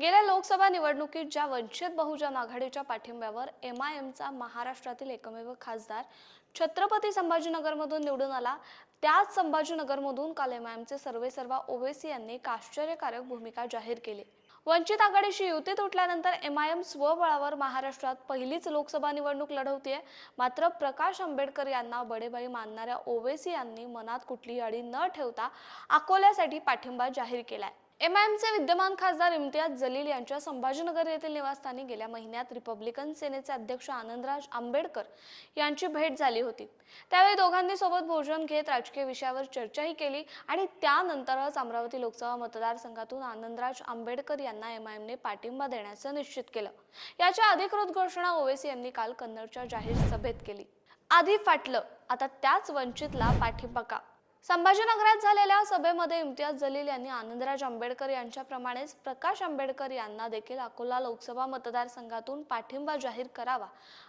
गेल्या लोकसभा निवडणुकीत ज्या वंचित बहुजन आघाडीच्या पाठिंब्यावर एम आय एमचा महाराष्ट्रातील एकमेव खासदार छत्रपती संभाजीनगरमधून निवडून आला त्याच संभाजीनगरमधून काल एम आय एमचे सर्वे सर्वा ओवेसी यांनी एक आश्चर्यकारक भूमिका जाहीर केली. वंचित आघाडीशी युती तुटल्यानंतर एम आय एम स्वबळावर महाराष्ट्रात पहिलीच लोकसभा निवडणूक लढवतीये. मात्र प्रकाश आंबेडकर यांना बडेबाई मानणाऱ्या ओवेसी यांनी मनात कुठलीही अडी न ठेवता अकोल्यासाठी पाठिंबा जाहीर केलाय. एम आय एमचे विद्यमान खासदार इम्तियाज जलील यांच्या संभाजीनगर येथील निवासस्थानी गेल्या महिन्यात रिपब्लिकन सेनेचे अध्यक्ष आनंदराज आंबेडकर यांची भेट झाली होती. त्यावेळी दोघांनी सोबत भोजन घेत राजकीय विषयावर चर्चाही केली आणि त्यानंतरच अमरावती लोकसभा मतदारसंघातून आनंदराज आंबेडकर यांना एम आय एमने पाठिंबा देण्याचं निश्चित केलं. याच्या अधिकृत घोषणा ओवेसी यांनी काल कन्नडच्या जाहीर सभेत केली. आधी फाटलं आता त्याच वंचितला पाठिंबा का? संभाजीनगरात झालेल्या सभेमध्ये इम्तियाज जलील यांनी आनंदराज आंबेडकर यांच्याप्रमाणेच प्रकाश आंबेडकर यांना देखील अकोला लोकसभा मतदारसंघातून पाठिंबा जाहीर करावा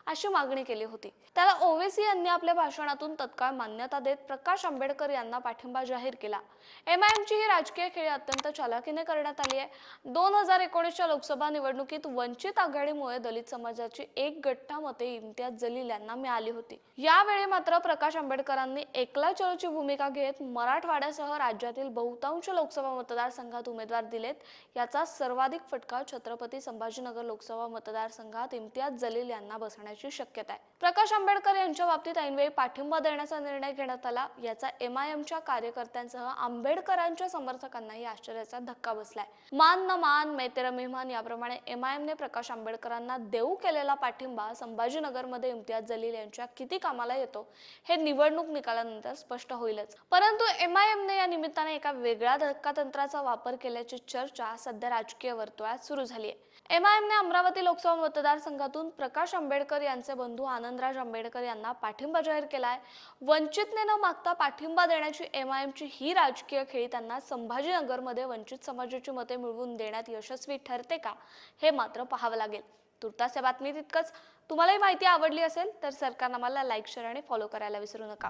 अशी मागणी केली होती. त्याला ओवेसी यांनी आपल्या भाषणातून तत्काळ मान्यता देत प्रकाश आंबेडकर यांना पाठिंबा जाहीर केला. एमआयएमची ही राजकीय खेळी अत्यंत चालाकीने करण्यात आली आहे. दोन हजार एकोणीसच्या लोकसभा निवडणुकीत वंचित आघाडीमुळे दलित समाजाची एक गट्टा मते इम्तियाज जलील यांना मिळाली होती. यावेळी मात्र प्रकाश आंबेडकरांनी एकला चलोची भूमिका घेत मराठवाड्यासह राज्यातील बहुतांश लोकसभा मतदारसंघात उमेदवार दिलेत. याचा सर्वाधिक फटका छत्रपती संभाजीनगर लोकसभा मतदारसंघात इम्तियाज जलील यांना बसण्याची शक्यता आहे. प्रकाश आंबेडकर यांच्या बाबतीत ऐनवेळी पाठिंबा देण्याचा निर्णय घेण्यात आला. याचा एम आय एमच्या कार्यकर्त्यांसह आंबेडकरांच्या समर्थकांनाही आश्चर्याचा धक्का बसलाय. मान न मान मेतेर मेहमान याप्रमाणे एम आय एमने प्रकाश आंबेडकरांना देऊ केलेला पाठिंबा संभाजीनगरमध्ये इम्तियाज जलील यांच्या किती कामाला येतो हे निवडणूक निकालानंतर स्पष्ट होईलच. परंतु एम आय एमने या निमित्ताने एका वेगळ्या धक्कातंत्राचा वापर केल्याची चर्चा सध्या राजकीय वर्तुळात सुरू झाली आहे. एम आय एमने अमरावती लोकसभा मतदारसंघातून प्रकाश आंबेडकर यांचे बंधू आनंदराज आंबेडकर यांना पाठिंबा जाहीर केलाय वंचितने न मागता पाठिंबा देण्याची एम आय एमची ही राजकीय खेळी त्यांना संभाजीनगरमध्ये वंचित समाजाची मते मिळवून देण्यात यशस्वी ठरते का हे मात्र पाहावं लागेल. तुर्तास या बातमी तितकंच तुम्हालाही माहिती आवडली असेल तर सरकारनामाला लाईक शेअर आणि फॉलो करायला विसरू नका.